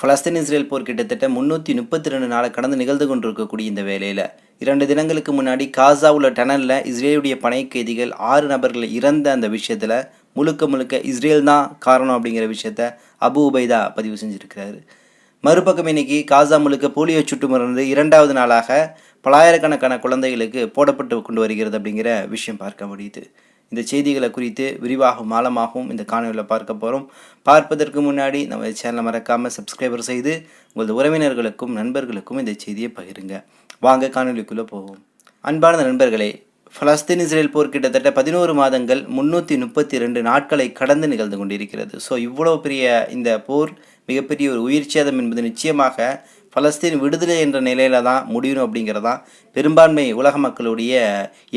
Palestine Israel போர் கிட்டத்தட்ட முன்னூற்றி முப்பத்தி ரெண்டு நாளை கடந்து நிகழ்ந்து கொண்டிருக்கக்கூடிய இந்த வேலையில் இரண்டு தினங்களுக்கு முன்னாடி காசா உள்ள டனலில் இஸ்ரேலுடைய பனை கைதிகள் ஆறு நபர்களை இறந்த அந்த விஷயத்தில் முழுக்க முழுக்க இஸ்ரேல் தான் காரணம் அப்படிங்கிற விஷயத்த அபு உபைதா பதிவு செஞ்சுருக்கிறாரு. மறுபக்கம் இன்னைக்கு காசா முழுக்க போலியோ சுட்டு மருந்து இரண்டாவது நாளாக பலாயிரக்கணக்கான குழந்தைகளுக்கு போடப்பட்டு கொண்டு வருகிறது அப்படிங்கிற விஷயம் பார்க்க முடியுது. இந்த செய்திகளை குறித்து விரிவாகவும் ஆழமாகவும் இந்த காணொலியில் பார்க்க போகிறோம் பார்ப்பதற்கு முன்னாடி நம்ம சேனலை மறக்காமல் சப்ஸ்கிரைபர் செய்து உங்களது உறவினர்களுக்கும் நண்பர்களுக்கும் இந்த செய்தியை பகிருங்க. வாங்க காணொலிக்குள்ளே போவோம். அன்பான நண்பர்களே பலஸ்தீன் இஸ்ரேல் போர் கிட்டத்தட்ட பதினோரு மாதங்கள் முன்னூற்றி முப்பத்தி ரெண்டு நாட்களை கடந்து நிகழ்ந்து கொண்டிருக்கிறது. ஸோ இவ்வளோ பெரிய இந்த போர் மிகப்பெரிய ஒரு உயிர் சேதம் என்பது நிச்சயமாக பலஸ்தீன் விடுதலை என்ற நிலையில தான் முடியணும் அப்படிங்கிறதான் பெரும்பான்மை உலக மக்களுடைய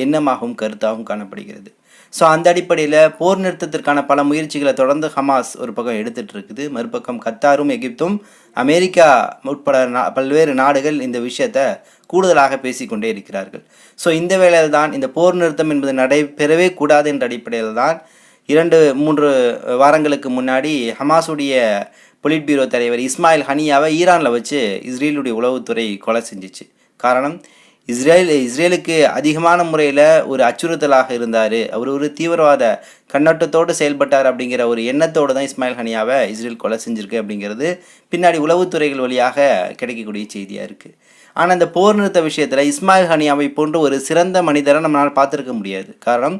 எண்ணமாகவும் கருத்தாகவும் காணப்படுகிறது. ஸோ அந்த அடிப்படையில் போர் நிறுத்தத்திற்கான பல முயற்சிகளை தொடர்ந்து ஹமாஸ் ஒரு பக்கம் எடுத்துகிட்டு இருக்குது மறுபக்கம் கத்தாரும் எகிப்தும் அமெரிக்கா உட்பட பல்வேறு நாடுகள் இந்த விஷயத்தை கூடுதலாக பேசிக்கொண்டே இருக்கிறார்கள். ஸோ இந்த வேளையில் தான் இந்த போர் நிறுத்தம் என்பது நடைபெறவே கூடாது என்ற அடிப்படையில் தான் இரண்டு மூன்று வாரங்களுக்கு முன்னாடி ஹமாஸுடைய பொலிட் பியூரோ தலைவர் இஸ்மாயில் ஹனியாவை ஈரானில் வச்சு இஸ்ரேலுடைய உளவுத்துறை கொலை செஞ்சிச்சு. காரணம் இஸ்ரேல் இஸ்ரேலுக்கு அதிகமான முறையில் ஒரு அச்சுறுத்தலாக இருந்தார். அவர் ஒரு தீவிரவாத கண்ணோட்டத்தோடு செயல்பட்டார் அப்படிங்கிற ஒரு எண்ணத்தோடு தான் இஸ்மாயில் ஹனியாவை இஸ்ரேல் கொலை செஞ்சிருக்கு அப்படிங்கிறது பின்னாடி உளவுத்துறைகள் வழியாக கிடைக்கக்கூடிய செய்தியாக இருக்குது ஆனால் இந்த போர் நிறுத்த விஷயத்தில் இஸ்மாயில் ஹனியாவை போன்ற ஒரு சிறந்த மனிதரை நம்மளால் பார்த்துருக்க முடியாது. காரணம்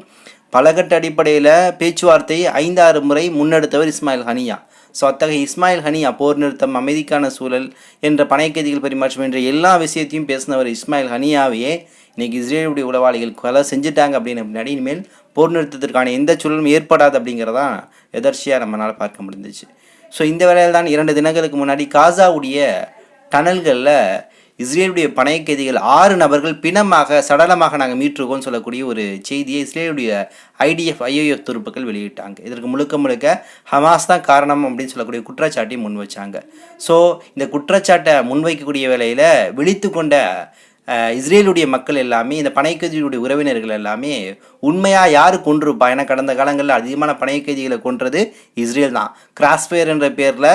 பலகட்ட அடிப்படையில் பேச்சுவார்த்தை ஐந்தாறு முறை முன்னெடுத்தவர் இஸ்மாயில் ஹனியா. ஸோ அத்தகைய இஸ்மாயில் ஹனியா போர் நிறுத்தம் அமைதிக்கான சூழல் என்ற பனைக்கைதிகள் பரிமாற்றம் என்ற எல்லா விஷயத்தையும் பேசினவர் இஸ்மாயில் ஹனியாவையே இன்றைக்கி இஸ்ரேலுடைய உளவாளிகள் கொலை செஞ்சுட்டாங்க அப்படின்னு முன்னாடி இனிமேல் போர் நிறுத்தத்திற்கான எந்த சூழலும் ஏற்படாது அப்படிங்கிறதான் எதர்ச்சியாக நம்மளால் பார்க்க முடிஞ்சிச்சு. ஸோ இந்த வேளையில் தான் இரண்டு தினங்களுக்கு முன்னாடி காசாவுடைய டனல்களில் இஸ்ரேலுடைய பணைய கைதிகள் ஆறு நபர்கள் பிணமாக சடலமாக நாங்கள் மீட்டிருக்கோம்னு சொல்லக்கூடிய ஒரு செய்தியை இஸ்ரேலுடைய ஐடிஎஃப் ஐஓஎஃப் துருப்புக்கள் வெளியிட்டாங்க. இதற்கு முழுக்க முழுக்க ஹமாஸ் தான் காரணம் அப்படின்னு சொல்லக்கூடிய குற்றச்சாட்டை முன் வச்சாங்க ஸோ இந்த குற்றச்சாட்டை முன்வைக்கக்கூடிய வேலையில் விழித்து கொண்ட இஸ்ரேலுடைய மக்கள் எல்லாமே இந்த பனைக்கைதிகளுடைய உறவினர்கள் எல்லாமே உண்மையாக யார் கொண்டிருப்பா ஏன்னா கடந்த காலங்களில் அதிகமான பனைக்கைதிகளை கொன்றது இஸ்ரேல் தான். கிராஸ்பயர் என்ற பேரில்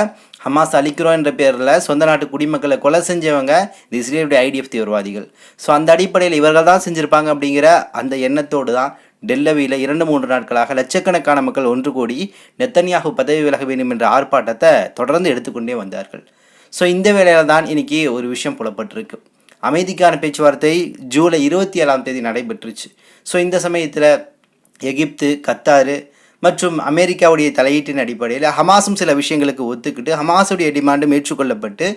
ஹமாஸ் அழிக்கிறோம் என்ற பேரில் சொந்த நாட்டு குடிமக்களை கொலை செஞ்சவங்க இந்த இஸ்ரேலுடைய ஐடிஎஃப் தீவிரவாதிகள். ஸோ அந்த அடிப்படையில் இவர்கள் தான் செஞ்சுருப்பாங்க அப்படிங்கிற அந்த எண்ணத்தோடு தான் டெல்லவியில் இரண்டு மூன்று நாட்களாக லட்சக்கணக்கான மக்கள் ஒன்று கூடி நெத்தனியாக பதவி விலக வேண்டும் என்ற ஆர்ப்பாட்டத்தை தொடர்ந்து எடுத்துக்கொண்டே வந்தார்கள். ஸோ இந்த வேளையில் தான் இன்றைக்கி ஒரு விஷயம் புலப்பட்டிருக்கு. அமைதிக்கான பேச்சுவார்த்தை ஜூலை இருபத்தி ஏழாம் தேதி நடைபெற்றுச்சு. ஸோ இந்த சமயத்தில் எகிப்து கத்தாரு மற்றும் அமெரிக்காவுடைய தலையீட்டின் அடிப்படையில் ஹமாஸும் சில விஷயங்களுக்கு ஒத்துக்கிட்டு ஹமாஸுடைய டிமாண்டும் ஏற்றுக்கொள்ளப்பட்டு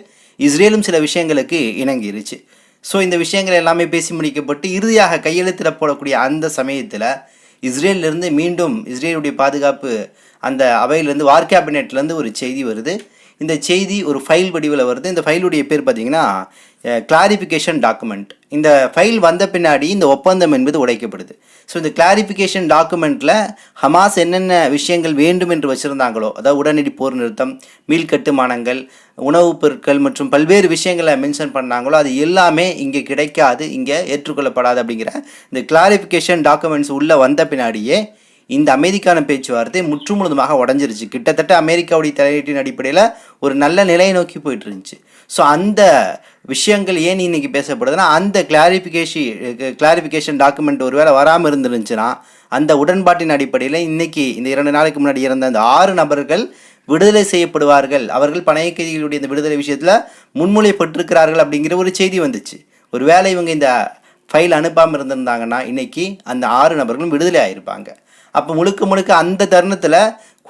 இஸ்ரேலும் சில விஷயங்களுக்கு இணங்கிருச்சு. ஸோ இந்த விஷயங்கள் எல்லாமே பேசி முடிக்கப்பட்டு இறுதியாக கையெழுத்திட போடக்கூடிய அந்த சமயத்தில் இஸ்ரேலிருந்து மீண்டும் இஸ்ரேலுடைய பாதுகாப்பு அந்த அவையிலேருந்து வார் கேபினெட்லேருந்து ஒரு செய்தி வருது. இந்த செய்தி ஒரு ஃபைல் வடிவில் வருது. இந்த ஃபைலுடைய பேர் பார்த்தீங்கன்னா கிளாரிஃபிகேஷன் டாக்குமெண்ட் இந்த ஃபைல் வந்த பின்னாடி இந்த ஒப்பந்தம் என்பது உடைக்கப்படுது. ஸோ இந்த கிளாரிஃபிகேஷன் டாக்குமெண்ட்டில் ஹமாஸ் என்னென்ன விஷயங்கள் வேண்டும் என்று வச்சுருந்தாங்களோ அதாவது உடனடி போர் நிறுத்தம் மீள் கட்டுமானங்கள் உணவுப் பொருட்கள் மற்றும் பல்வேறு விஷயங்களை மென்ஷன் பண்ணாங்களோ அது எல்லாமே இங்கே கிடைக்காது இங்கே ஏற்றுக்கொள்ளப்படாது அப்படிங்கிற இந்த கிளாரிஃபிகேஷன் டாக்குமெண்ட்ஸ் உள்ளே வந்த பின்னாடியே இந்த அமைதிக்கான பேச்சுவார்த்தை முற்றுமுழுதுமாக உடஞ்சிருச்சு. கிட்டத்தட்ட அமெரிக்காவுடைய தலையீட்டின் அடிப்படையில் ஒரு நல்ல நிலையை நோக்கி போயிட்டு இருந்துச்சு ஸோ அந்த விஷயங்கள் ஏன் இன்னைக்கு பேசப்படுதுன்னா அந்த கிளாரிஃபிகேஷன் கிளாரிஃபிகேஷன் டாக்குமெண்ட் ஒருவேளை வராமல் இருந்துருந்துச்சுன்னா அந்த உடன்பாட்டின் அடிப்படையில் இன்றைக்கி இந்த இரண்டு நாளைக்கு முன்னாடி இறந்த அந்த ஆறு நபர்கள் விடுதலை செய்யப்படுவார்கள். அவர்கள் பணைய கைதிகளுடைய இந்த விடுதலை விஷயத்தில் முன்மொழியப்பட்டிருக்கிறார்கள் அப்படிங்கிற ஒரு செய்தி வந்துச்சு. ஒருவேளை இவங்க இந்த ஃபைல் அனுப்பாமல் இருந்திருந்தாங்கன்னா இன்றைக்கி அந்த ஆறு நபர்களும் விடுதலை ஆயிருப்பாங்க. அப்போ முழுக்க முழுக்க அந்த தருணத்தில்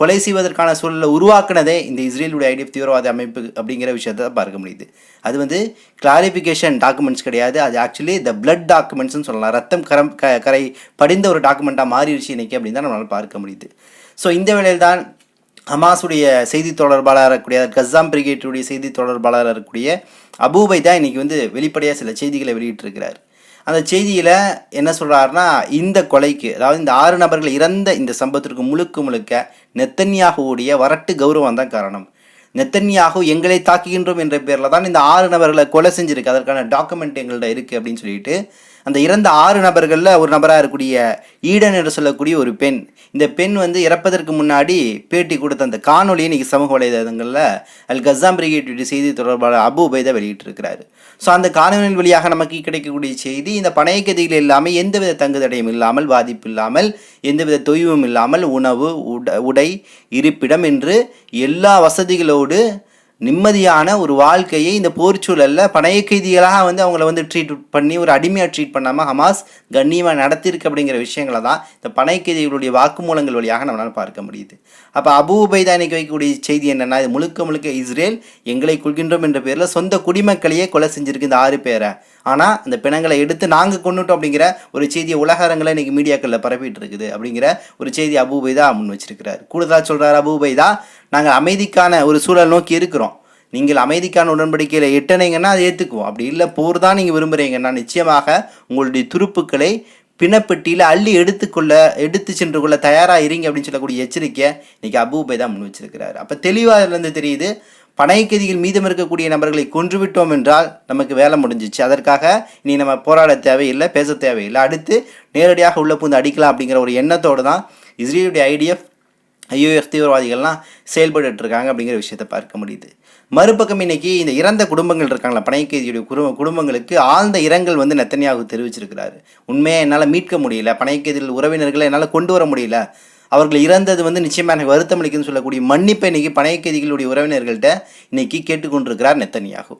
கொலை செய்வதற்கான சூழலை உருவாக்குனதே இந்த இஸ்ரேலுடைய ஐடிஎஃப் தீவிரவாத அமைப்பு அப்படிங்கிற விஷயத்தை பார்க்க முடியுது. அது வந்து கிளாரிஃபிகேஷன் டாக்குமெண்ட்ஸ் கிடையாது. அது ஆக்சுவலி த பிளட் டாக்குமெண்ட்ஸ்னு சொல்லலாம். ரத்தம் கரம் க கரை படிந்த ஒரு டாக்குமெண்ட்டாக மாறிடுச்சு இன்னைக்கு அப்படின்னு தான் நம்மளால் பார்க்க முடியுது. ஸோ இந்த வேளையில் தான் ஹமாஸுடைய செய்தி தொடர்பாளராக இருக்கக்கூடிய கஸாம் பிரிகேட்டுடைய செய்தி தொடர்பாளராக இருக்கக்கூடிய அபூபை தான் இன்றைக்கி வந்து வெளிப்படையாக சில செய்திகளை வெளியிட்டிருக்கிறார். அந்த செய்தியில் என்ன சொல்கிறாருன்னா இந்த கொலைக்கு அதாவது இந்த ஆறு நபர்கள் இறந்த இந்த சம்பவத்திற்கு முழுக்க முழுக்க நெத்தன்யாகுவுடைய வரட்டு கௌரவம் தான் காரணம். நெத்தன்யாகு எங்களை தாக்குகின்றோம் என்ற பேரில் தான் இந்த ஆறு நபர்களை கொலை செஞ்சுருக்கு. அதற்கான டாக்குமெண்ட் எங்கள்கிட்ட இருக்குது அப்படின்னு சொல்லிட்டு அந்த இறந்த ஆறு நபர்களில் ஒரு நபராக இருக்கக்கூடிய ஈடன் என்று சொல்லக்கூடிய ஒரு பெண். இந்த பெண் வந்து இறப்பதற்கு முன்னாடி பேட்டி கொடுத்த அந்த காணொலியை இன்றைக்கி சமூக வலைதளங்களில் அல் கசாம் பிரிகேட் செய்தி தொடர்பாளர் அபு உபைதா வெளியிட்டிருக்கிறாரு. ஸோ அந்த காணொலியின் வழியாக நமக்கு கிடைக்கக்கூடிய செய்தி இந்த பணையக்கதிகள் இல்லாமல் எந்தவித தங்குதடையும் இல்லாமல் பாதிப்பு இல்லாமல் எந்தவித தொய்வும் இல்லாமல் உணவு உட உடை இருப்பிடம் என்று எல்லா வசதிகளோடு நிம்மதியான ஒரு வாழ்க்கையை இந்த போர்ச்சூழலில் பணைய கைதிகளாக வந்து அவங்கள வந்து ட்ரீட் பண்ணி ஒரு அடிமையாக ட்ரீட் பண்ணாமல் ஹமாஸ் கண்ணியமாக நடத்திருக்கு அப்படிங்கிற விஷயங்களை தான் இந்த பணைய கைதிகளுடைய வாக்குமூலங்கள் வழியாக நம்மளால் பார்க்க முடியுது. அப்போ அபு உபைதா இன்னைக்கு வைக்கக்கூடிய செய்தி என்னென்னா இது முழுக்க முழுக்க இஸ்ரேல் எங்களை கொள்கின்றோம் என்ற பேரில் சொந்த குடிமக்களையே கொலை செஞ்சுருக்கு இந்த ஆறு பேரை. ஆனால் அந்த பிணங்களை எடுத்து நாங்கள் கொண்டுட்டோம் அப்படிங்கிற ஒரு செய்தியை உலகாரங்களை இன்றைக்கி இன்னைக்கு மீடியாக்களில் பரப்பிட்டு இருக்குது அப்படிங்கிற ஒரு செய்தி அபு உபைதா முன் வச்சிருக்கிறார். கூடுதலாக சொல்கிறார் அபு உபைதா நாங்கள் அமைதிக்கான ஒரு சூழல் நோக்கி இருக்கிறோம். நீங்கள் அமைதிக்கான உடன்படிக்கையில் எட்டனைங்கன்னா அதை ஏற்றுக்குவோம் அப்படி இல்லை போர் தான் நீங்கள் விரும்புகிறீங்கன்னா நிச்சயமாக உங்களுடைய துருப்புக்களை பிணப்பெட்டியில் அள்ளி எடுத்துக்கொள்ள எடுத்து சென்று கொள்ள தயாராக இருங்க அப்படின்னு சொல்லக்கூடிய எச்சரிக்கை இன்றைக்கி அபூபை தான் முன் வச்சிருக்கிறாரு. அப்போ தெளிவாக இருந்து தெரியுது பனைக்கைதிகள் மீதம் இருக்கக்கூடிய நபர்களை கொன்றுவிட்டோம் என்றால் நமக்கு வேலை முடிஞ்சிச்சு. அதற்காக இனி நம்ம போராட தேவையில்லை பேச தேவையில்லை. அடுத்து நேரடியாக உள்ள பூந்து அடிக்கலாம் அப்படிங்கிற ஒரு எண்ணத்தோடு தான் இஸ்ரேலுடைய ஐடிஎஃப் ஐயோஎஃப் தீவிரவாதிகள்லாம் செயல்பட்டு இருக்காங்க அப்படிங்கிற விஷயத்தை பார்க்க முடியுது. மறுபக்கம் இன்னைக்கு இந்த இறந்த குடும்பங்கள் இருக்காங்களா பணையக்கைதியுடைய குடும்ப குடும்பங்களுக்கு ஆழ்ந்த இரங்கல் வந்து நெத்தனியாக தெரிவிச்சிருக்கிறாரு. உண்மையை என்னால் மீட்க முடியல பணையக்கைதிகள் உறவினர்களை என்னால் கொண்டு வர முடியல. அவர்கள் இறந்தது வந்து நிச்சயமாக எனக்கு வருத்தம் அளிக்குதுன்னு சொல்லக்கூடிய மன்னிப்பை இன்னைக்கு பணையக்கைதிகளுடைய உறவினர்கள்ட்ட இன்னைக்கு கேட்டுக்கொண்டிருக்கிறார் நெத்தனியாகு.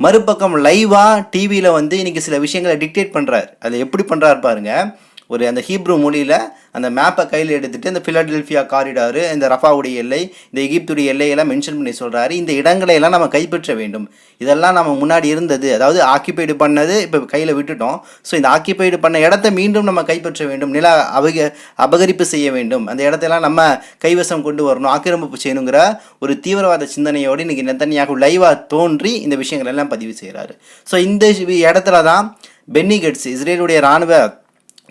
மறுபக்கம் லைவாக டிவியில் வந்து இன்றைக்கி சில விஷயங்களை டிக்டேட் பண்ணுறாரு அதை எப்படி பண்ணுறாரு பாருங்கள் ஒரு அந்த ஹீப்ரு மொழியில் அந்த மேப்பை கையில் எடுத்துகிட்டு இந்த ஃபிலடெல்ஃபியா காரிடாரு இந்த ரஃபாவுடைய எல்லை இந்த எகிப்துடைய எல்லையெல்லாம் மென்ஷன் பண்ணி சொல்கிறாரு இந்த இடங்களை எல்லாம் நம்ம கைப்பற்ற வேண்டும். இதெல்லாம் நம்ம முன்னாடி இருந்தது. அதாவது ஆக்கிபைடு பண்ணது இப்போ கையில் விட்டுட்டோம். ஸோ இந்த ஆக்கிபைடு பண்ண இடத்த மீண்டும் நம்ம கைப்பற்ற வேண்டும். நில அபக அபகரிப்பு செய்ய வேண்டும். அந்த இடத்தெல்லாம் நம்ம கைவசம் கொண்டு வரணும். ஆக்கிரமிப்பு செய்யணுங்கிற ஒரு தீவிரவாத சிந்தனையோடு இன்னைக்கு நெத்தனியாக லைவாக தோன்றி இந்த விஷயங்கள் எல்லாம் பதிவு செய்கிறாரு ஸோ இந்த இடத்துல தான் பென்னி கெட்ஸ் இஸ்ரேலுடைய இராணுவ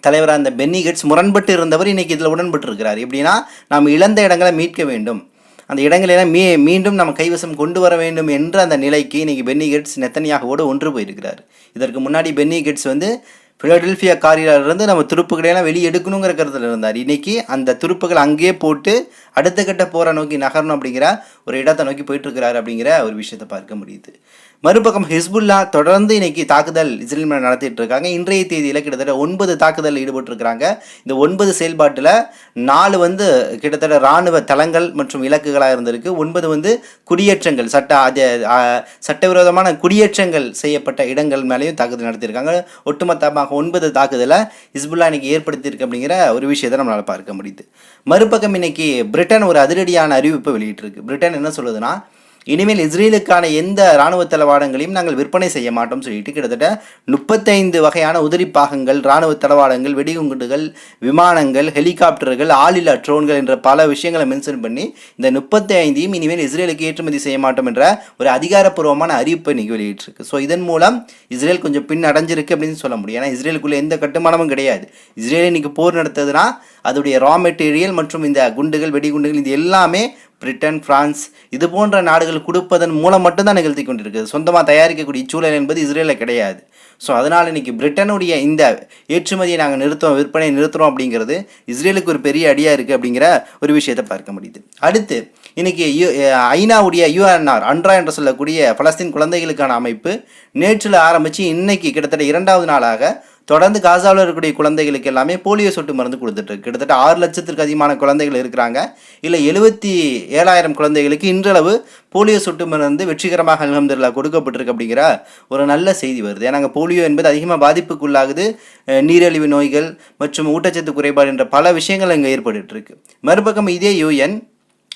தலைவராக அந்த பென்னி கெட்ஸ் முரண்பட்டு இருந்தவர் இன்றைக்கி இதில் உடன்பட்டு இருக்கிறார் எப்படின்னா நாம் இழந்த இடங்களை மீட்க வேண்டும். அந்த இடங்களெல்லாம் மீ மீண்டும் நம்ம கைவசம் கொண்டு வர வேண்டும் என்ற அந்த நிலைக்கு இன்றைக்கி பென்னி கெட்ஸ் நெத்தனியாகவோடு ஒன்று போயிருக்கிறார். இதற்கு முன்னாடி பென்னி கெட்ஸ் வந்து ஃபிலடெல்ஃபியா காரியிலிருந்து நம்ம துருப்புக்களையெல்லாம் வெளியே எடுக்கணுங்கிற கருத்தில் இருந்தார். இன்னைக்கு அந்த துருப்புகள் அங்கேயே போட்டு அடுத்த கட்ட போகிற நோக்கி நகரணும் அப்படிங்கிற ஒரு இடத்தை நோக்கி போயிட்டுருக்கிறாரு அப்படிங்கிற ஒரு விஷயத்தை பார்க்க முடியுது. மறுபக்கம் ஹிஸ்புல்லா தொடர்ந்து இன்னைக்கு தாக்குதல் இஸ்ரேல் மேலே நடத்திட்டு இருக்காங்க. இன்றைய தேதியில் கிட்டத்தட்ட ஒன்பது தாக்குதல் ஈடுபட்டிருக்கிறாங்க. இந்த ஒன்பது செயல்பாட்டில் நாலு வந்து கிட்டத்தட்ட இராணுவ தளங்கள் மற்றும் இலக்குகளாக இருந்திருக்கு. ஒன்பது வந்து குடியேற்றங்கள் சட்ட அது சட்டவிரோதமான குடியேற்றங்கள் செய்யப்பட்ட இடங்கள் மேலேயும் தாக்குதல் நடத்தியிருக்காங்க. ஒட்டுமொத்தமாக ஒன்பது தாக்குதலை ஹிஸ்புல்லா இன்னைக்கு ஏற்படுத்தியிருக்கு அப்படிங்கிற ஒரு விஷயத்தை நம்மளால் பார்க்க முடியுது. மறுபக்கம் இன்னைக்கு பிரிட்டன் ஒரு அதிரடியான அறிவிப்பை வெளியிட்டிருக்கு. பிரிட்டன் என்ன சொல்லுதுன்னா இனிமேல் இஸ்ரேலுக்கான எந்த இராணுவ தளவாடங்களையும் நாங்கள் விற்பனை செய்ய மாட்டோம் சொல்லிட்டு கிட்டத்தட்ட முப்பத்தைந்து வகையான உதிரி பாகங்கள் இராணுவ தளவாடங்கள் வெடிகுண்டுகள் விமானங்கள் ஹெலிகாப்டர்கள் ஆளில்லா ட்ரோன்கள் என்ற பல விஷயங்களை மென்ஷன் பண்ணி இந்த முப்பத்தி ஐந்தையும் இனிமேல் இஸ்ரேலுக்கு ஏற்றுமதி செய்ய மாட்டோம் என்ற ஒரு அதிகாரப்பூர்வமான அறிவிப்பை இன்னைக்கு வெளியிட்டிருக்கு. ஸோ இதன் மூலம் இஸ்ரேல் கொஞ்சம் பின் அடைஞ்சிருக்கு அப்படின்னு சொல்ல முடியும். ஏன்னா இஸ்ரேலுக்குள்ளே எந்த கட்டுமானமும் கிடையாது. இஸ்ரேல் இன்னைக்கு போர் நடத்துதுன்னா அதோடைய ரா மெட்டீரியல் மற்றும் இந்த குண்டுகள் வெடிகுண்டுகள் இது எல்லாமே பிரிட்டன் பிரான்ஸ் இது போன்ற நாடுகள் கொடுப்பதன் மூலம் மட்டும்தான் நிகழ்த்தி கொண்டிருக்குது சொந்தமாக தயாரிக்கக்கூடிய சூழல் என்பது இஸ்ரேலில் கிடையாது. ஸோ அதனால் இன்றைக்கி பிரிட்டனுடைய இந்த ஏற்றுமதியை நாங்கள் நிறுத்துவோம் விற்பனையை நிறுத்துறோம் அப்படிங்கிறது இஸ்ரேலுக்கு ஒரு பெரிய அடியாக இருக்குது அப்படிங்கிற ஒரு விஷயத்தை பார்க்க முடியுது. அடுத்து இன்றைக்கி யு ஐநாவுடைய யுஎன்ஆர் அன்றா என்று சொல்லக்கூடிய பலஸ்தீன் குழந்தைகளுக்கான அமைப்பு நேற்றில் ஆரம்பித்து இன்றைக்கி கிட்டத்தட்ட இரண்டாவது நாளாக தொடர்ந்து காசாவில் இருக்கக்கூடிய குழந்தைகளுக்கு எல்லாமே போலியோ சொட்டு மருந்து கொடுத்துட்ருக்கு கிட்டத்தட்ட ஆறு லட்சத்திற்கு அதிகமான குழந்தைகள் இருக்கிறாங்க. இல்லை எழுபத்தி ஏழாயிரம் குழந்தைகளுக்கு இன்றளவு போலியோ சொட்டு மருந்து வெற்றிகரமாக அல்ஹம்துலில்லாஹ் கொடுக்கப்பட்டிருக்கு அப்படிங்கிற ஒரு நல்ல செய்தி வருது. ஏன்னா போலியோ என்பது அதிகமாக பாதிப்புக்குள்ளாகுது. நீரிழிவு நோய்கள் மற்றும் ஊட்டச்சத்து குறைபாடு என்ற பல விஷயங்கள் அங்கே ஏற்பட்டுருக்கு மறுபக்கம் இதே யூஎன்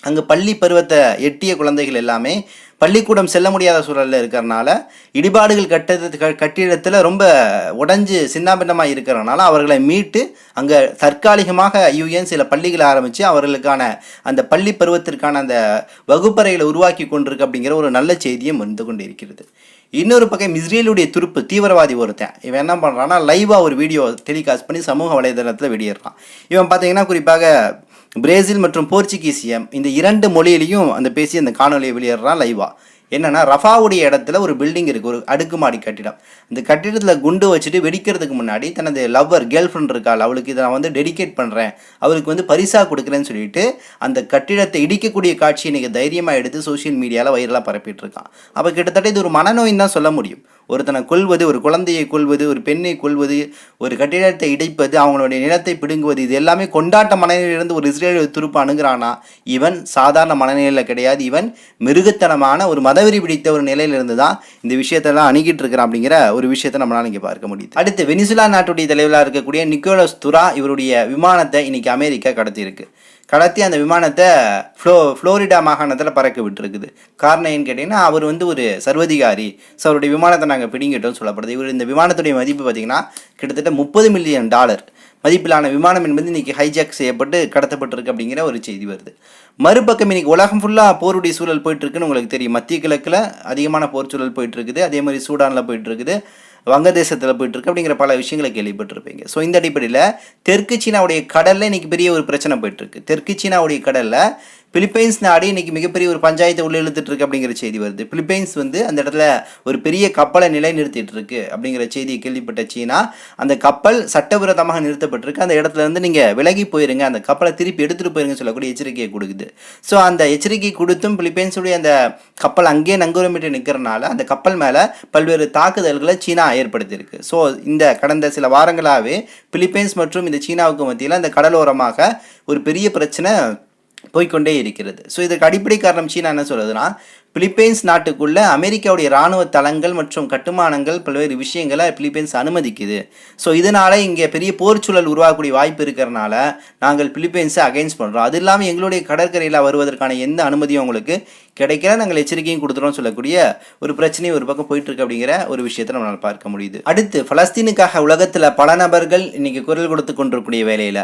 அங்கே பள்ளி பருவத்தை எட்டிய குழந்தைகள் எல்லாமே பள்ளிக்கூடம் செல்ல முடியாத சூழலில் இருக்கிறனால இடிபாடுகள் கட்டது க- கட்டிடத்தில் ரொம்ப உடைஞ்சு சின்னாபின்னமாக இருக்கிறனால அவர்களை மீட்டு அங்கே தற்காலிகமாக யூஎன் சில பள்ளிகளை ஆரம்பித்து அவர்களுக்கான அந்த பள்ளி பருவத்திற்கான அந்த வகுப்பறைகளை உருவாக்கி கொண்டிருக்கு அப்படிங்கிற ஒரு நல்ல செய்தியும் வந்து கொண்டு இருக்கிறது இன்னொரு பக்கம் இஸ்ரேலுடைய துருப்பு தீவிரவாதி ஒருத்தன். இவன் என்ன பண்ணுறான்னா லைவாக ஒரு வீடியோ டெலிகாஸ்ட் பண்ணி சமூக வலைதளத்தில் வெளியிடுறான். இவன் பார்த்தீங்கன்னா குறிப்பாக பிரேசில் மற்றும் போர்ச்சுகீசியம் இந்த இரண்டு மொழியிலையும் அந்த பேசி அந்த காணொலியை வெளியிடுறான் லைவா. என்னன்னா ரஃபாவுடைய இடத்துல ஒரு பில்டிங் இருக்குது ஒரு அடுக்குமாடி கட்டிடம். அந்த கட்டிடத்தில் குண்டு வச்சுட்டு வெடிக்கிறதுக்கு முன்னாடி தனது லவ்வர் கேர்ள் ஃப்ரெண்ட் இருக்காள். அவளுக்கு இதை நான் வந்து டெடிகேட் பண்ணுறேன் அவளுக்கு வந்து பரிசாக கொடுக்குறேன்னு சொல்லிட்டு அந்த கட்டிடத்தை இடிக்கக்கூடிய காட்சியை நீங்கள் தைரியமாக எடுத்து சோஷியல் மீடியாவில் வைரலாக பரப்பிட்டு இருக்கான். அப்போ கிட்டத்தட்ட இது ஒரு மனநோயின்னு தான் சொல்ல முடியும். ஒருத்தனை கொல்வது ஒரு குழந்தையை கொல்வது ஒரு பெண்ணை கொல்வது ஒரு கட்டிடத்தை இடைப்பது அவங்களுடைய நிலத்தை பிடுங்குவது இது எல்லாமே கொண்டாட்ட மனநிலையிலிருந்து ஒரு இஸ்ரேல் துருப்பு அணுகிறானா? இவன் சாதாரண மனநிலையில் கிடையாது. இவன் மிருகத்தனமான ஒரு மதவெறி பிடித்த ஒரு நிலையிலிருந்து தான் இந்த விஷயத்தெல்லாம் அணுகிட்டு இருக்கிறான் அப்படிங்கிற ஒரு விஷயத்தை நம்மளால் இங்கே பார்க்க முடியுது. அடுத்து வெனிசுலா நாட்டுடைய தலைவராக இருக்கக்கூடிய நிக்கோலஸ் துரா இவருடைய விமானத்தை இன்னைக்கு அமெரிக்கா கடத்தியிருக்கு. கடத்தி அந்த விமானத்தை ஃப்ளோ ஃப்ளோரிடா மாகாணத்தில் பறக்க விட்டுருக்குது. காரணம் ஏன்னு கேட்டிங்கன்னா அவர் வந்து ஒரு சர்வதிகாரி. ஸோ அவருடைய விமானத்தை நாங்கள் பிடிங்கிட்டோம்னு சொல்லப்படுது. இவர் இந்த விமானத்துடைய மதிப்பு பார்த்திங்கன்னா கிட்டத்தட்ட முப்பது மில்லியன் டாலர். மதிப்பிலான விமானம் என்பது இன்றைக்கி ஹைஜாக் செய்யப்பட்டு கடத்தப்பட்டிருக்கு அப்படிங்கிற ஒரு செய்தி வருது. மறுபக்கம் இன்றைக்கி உலகம் ஃபுல்லாக போருடைய சூழல் போயிட்டுருக்குன்னு உங்களுக்கு தெரியும். மத்திய கிழக்கில் அதிகமான போர் சூழல் போயிட்டுருக்குது. அதே மாதிரி சூடானில் போயிட்டுருக்குது. வங்கதேசத்தில் போயிட்டுருக்கு அப்படிங்கிற பல விஷயங்களை கேள்விப்பட்டிருப்பீங்க. ஸோ இந்த அடிப்படையில் தெற்கு சீனாவுடைய கடலில் இன்றைக்கி பெரிய ஒரு பிரச்சனை போயிட்டுருக்கு. தெற்கு சீனாவுடைய கடலில் பிலிப்பைன்ஸ் நாடு இன்னைக்கு மிகப்பெரிய ஒரு பஞ்சாயத்தை உள்ள இழுத்துட்டு இருக்கு அப்படிங்கிற செய்தி வருது. பிலிப்பைன்ஸ் வந்து அந்த இடத்துல ஒரு பெரிய கப்பலை நிலைநிறுத்திட்டு இருக்கு அப்படிங்கிற செய்தியை கேள்விப்பட்ட சீனா. அந்த கப்பல் சட்டவிரோதமாக நிறுத்தப்பட்டிருக்கு. அந்த இடத்துல இருந்து நீங்க விலகி போயிருங்க. அந்த கப்பலை திருப்பி எடுத்துட்டு போயிருங்க சொல்லக்கூடிய எச்சரிக்கையை கொடுக்குது. ஸோ அந்த எச்சரிக்கை கொடுத்தும் பிலிப்பைன்ஸுடைய அந்த கப்பல் அங்கேயே நங்கூரமிட்டு நிற்கிறனால அந்த கப்பல் மேலே பல்வேறு தாக்குதல்களை சீனா ஏற்படுத்தியிருக்கு. ஸோ இந்த கடந்த சில வாரங்களாகவே பிலிப்பைன்ஸ் மற்றும் இந்த சீனாவுக்கு மத்தியில் அந்த கடலோரமாக ஒரு பெரிய பிரச்சனை போய்க்கொண்டே இருக்கிறது. ஸோ இதற்கு அடிப்படை காரணம் சீனா என்ன சொல்கிறதுனா பிலிப்பைன்ஸ் நாட்டுக்குள்ள அமெரிக்காவுடைய இராணுவ தளங்கள் மற்றும் கட்டுமானங்கள் பல்வேறு விஷயங்களை பிலிப்பைன்ஸ் அனுமதிக்குது. ஸோ இதனால் இங்கே பெரிய போர் சூழல் உருவாகக்கூடிய வாய்ப்பு இருக்கிறனால நாங்கள் பிலிப்பைன்ஸை அகைன்ஸ்ட் பண்ணுறோம் அது இல்லாமல் எங்களுடைய கடற்கரையில் வருவதற்கான எந்த அனுமதியும் உங்களுக்கு கிடைக்கல. நாங்கள் எச்சரிக்கையும் கொடுத்துறோம் சொல்லக்கூடிய ஒரு பிரச்சனையும் ஒரு பக்கம் போயிட்டு இருக்கு அப்படிங்கிற ஒரு விஷயத்தை நம்மளால் பார்க்க முடியுது. அடுத்து பலஸ்தீனுக்காக உலகத்தில் பல நபர்கள் இன்னைக்கு குரல் கொடுத்து கொண்டிருக்கக்கூடிய வேலையில்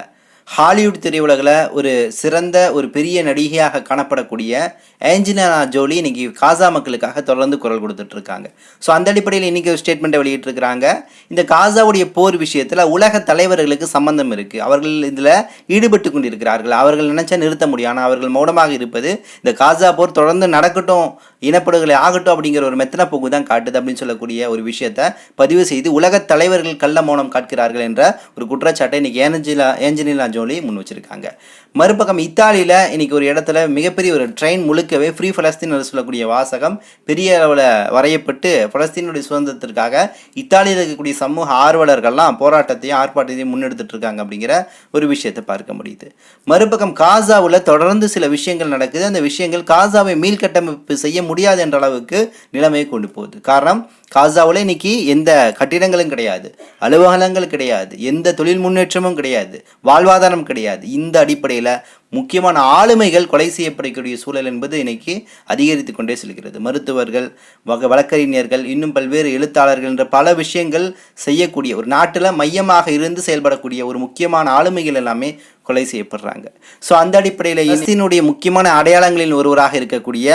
ஹாலிவுட் திரையுலகில் ஒரு சிறந்த ஒரு பெரிய நடிகையாக காணப்படக்கூடிய ஏஞ்சினா ஜோலி இன்றைக்கி காசா மக்களுக்காக தொடர்ந்து குரல் கொடுத்துட்ருக்காங்க ஸோ அந்த அடிப்படையில் இன்றைக்கி ஒரு ஸ்டேட்மெண்ட்டை வெளியிட்டிருக்கிறாங்க. இந்த காசாவுடைய போர் விஷயத்தில் உலக தலைவர்களுக்கு சம்பந்தம் இருக்குது அவர்கள் இதில் ஈடுபட்டு கொண்டிருக்கிறார்கள். அவர்கள் நினச்சா நிறுத்த முடியும். ஆனால் அவர்கள் மௌனமாக இருப்பது இந்த காசா போர் தொடர்ந்து நடக்கட்டும் இனப்படுகொலை ஆகட்டும் அப்படிங்கிற ஒரு மெத்தன போக்கு தான் காட்டுது அப்படின்னு சொல்லக்கூடிய ஒரு விஷயத்தை பதிவு செய்து உலக தலைவர்கள் கள்ள மௌனம் காட்கிறார்கள் என்ற ஒரு குற்றச்சாட்டை இன்றைக்கி ஏஞ்சலினா ஏஞ்சலினா ஜோலியை முன் வச்சிருக்காங்க. மறுபக்கம் இத்தாலியில் இன்றைக்கி ஒரு இடத்துல மிகப்பெரிய ஒரு ட்ரெயின் முழுக்கவே ஃப்ரீ பலஸ்தீன் சொல்லக்கூடிய வாசகம் பெரிய அளவில் வரையப்பட்டு பலஸ்தீனுடைய சுதந்திரத்திற்காக இத்தாலியில் இருக்கக்கூடிய சமூக ஆர்வலர்கள்லாம் போராட்டத்தையும் ஆர்ப்பாட்டத்தையும் முன்னெடுத்துட்டு இருக்காங்க அப்படிங்கிற ஒரு விஷயத்தை பார்க்க முடியுது. மறுபக்கம் காசாவில் தொடர்ந்து சில விஷயங்கள் நடக்குது. அந்த விஷயங்கள் காசாவை மீள்கட்டமைப்பு செய்ய முடியாது என்ற அளவுக்கு நிலைமையை கொண்டு போகுது. காரணம் காசாவில் இன்னைக்கு எந்த கட்டிடங்களும் கிடையாது அலுவலகங்கள் கிடையாது எந்த தொழில் முன்னேற்றமும் கிடையாது வாழ்வாதாரம் கிடையாது. இந்த அடிப்படையில் முக்கியமான ஆளுமைகள் கொலை செய்யப்படக்கூடிய சூழல் என்பது இன்னைக்கு அதிகரித்து கொண்டே செல்கிறது. மருத்துவர்கள் வக வழக்கறிஞர்கள் இன்னும் பல்வேறு எழுத்தாளர்கள் என்ற பல விஷயங்கள் செய்யக்கூடிய ஒரு நாட்டில் மையமாக இருந்து செயல்படக்கூடிய ஒரு முக்கியமான ஆளுமைகள் எல்லாமே கொலை செய்யப்படுறாங்க. ஸோ அந்த அடிப்படையில் இஸ்தினுடைய முக்கியமான அடையாளங்களில் ஒருவராக இருக்கக்கூடிய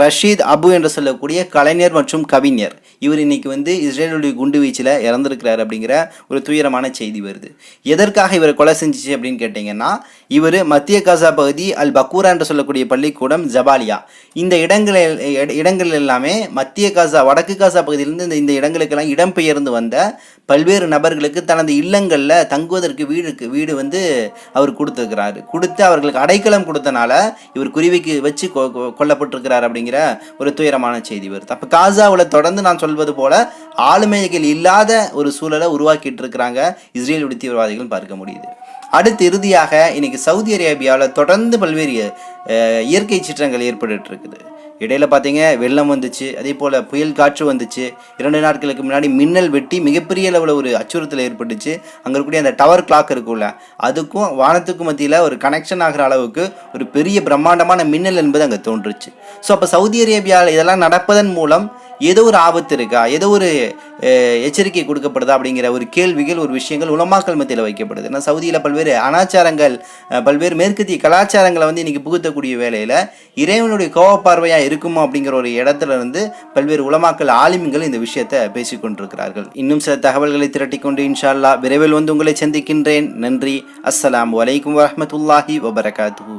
ரஷீத் அபு என்று சொல்லக்கூடிய கலைஞர் மற்றும் கவிஞர். இவர் இன்னைக்கு வந்து இஸ்ரேலுடைய குண்டு வீச்சில் இறந்திருக்கிறார் அப்படிங்கிற ஒரு துயரமான செய்தி வருது. எதற்காக இவர் கொலை செஞ்சிச்சு அப்படின்னு கேட்டிங்கன்னா இவர் மத்திய காசா பகுதி அல் பக்கூரா என்று சொல்லக்கூடிய பள்ளிக்கூடம் ஜபாலியா. இந்த இடங்களில் இடங்கள் எல்லாமே மத்திய காசா வடக்கு காசா பகுதியிலிருந்து இந்த இந்த இடங்களுக்கெல்லாம் இடம்பெயர்ந்து வந்த பல்வேறு நபர்களுக்கு தனது இல்லங்களில் தங்குவதற்கு வீடுக்கு வீடு வந்து அவர் கொடுத்துருக்கிறாரு. கொடுத்து அவர்களுக்கு அடைக்கலம் கொடுத்தனால இவர் குருவிக்கு வச்சு கொ- கொ- கொல்லப்பட்டிருக்கிறார் அப்படிங்கிற ஒரு துயரமான செய்தி வருது. அப்போ காசாவில் தொடர்ந்து நான் சொல்வது போல ஆளுமைகள் இல்லாத ஒரு சூழலை உருவாக்கிட்டு இருக்கிறாங்க இஸ்ரேல் தீவிரவாதிகள் பார்க்க முடியுது. அடுத்து இறுதியாக இன்னைக்கு சவுதி அரேபியாவில் தொடர்ந்து பல்வேறு இயற்கை சீற்றங்கள் ஏற்பட்டுட்டு இருக்குது இடையில பார்த்தீங்க வெள்ளம் வந்துச்சு அதே போல் புயல் காற்று வந்துச்சு. இரண்டு நாட்களுக்கு முன்னாடி மின்னல் வெட்டி மிகப்பெரிய அளவில் ஒரு அச்சுறுத்தல் ஏற்பட்டுச்சு. அங்கே இருக்கக்கூடிய அந்த டவர் கிளாக் இருக்கும்ல அதுக்கும் வானத்துக்கும் மத்தியில் ஒரு கனெக்ஷன் ஆகிற அளவுக்கு ஒரு பெரிய பிரம்மாண்டமான மின்னல் என்பது அங்கே தோன்றுச்சு. ஸோ அப்போ சவுதி அரேபியாவில் இதெல்லாம் நடப்பதன் மூலம் ஏதோ ஒரு ஆபத்து இருக்கா? ஏதோ ஒரு எச்சரிக்கை கொடுக்கப்படுதா? அப்படிங்கிற ஒரு கேள்விகள் ஒரு விஷயங்கள் உலமாக்கல் மத்தியில் வைக்கப்படுது. ஏன்னா சவுதியில் பல்வேறு அனாச்சாரங்கள் பல்வேறு மேற்கத்திய கலாச்சாரங்களை வந்து இன்னைக்கு புகுத்தக்கூடிய வேலையில் இறைவனுடைய கோவப்பார்வையாக இருக்குமோ அப்படிங்கிற ஒரு இடத்துல இருந்து பல்வேறு உலமாக்கல் ஆலிம்கள் இந்த விஷயத்தை பேசிக்கொண்டிருக்கிறார்கள் இன்னும் சில தகவல்களை திரட்டிக்கொண்டு இன்ஷால்லா விரைவில் வந்து உங்களை சந்திக்கின்றேன். நன்றி. அஸ்ஸலாம் வலைக்கம் வரமத்துல்லாஹி வபரகாத்து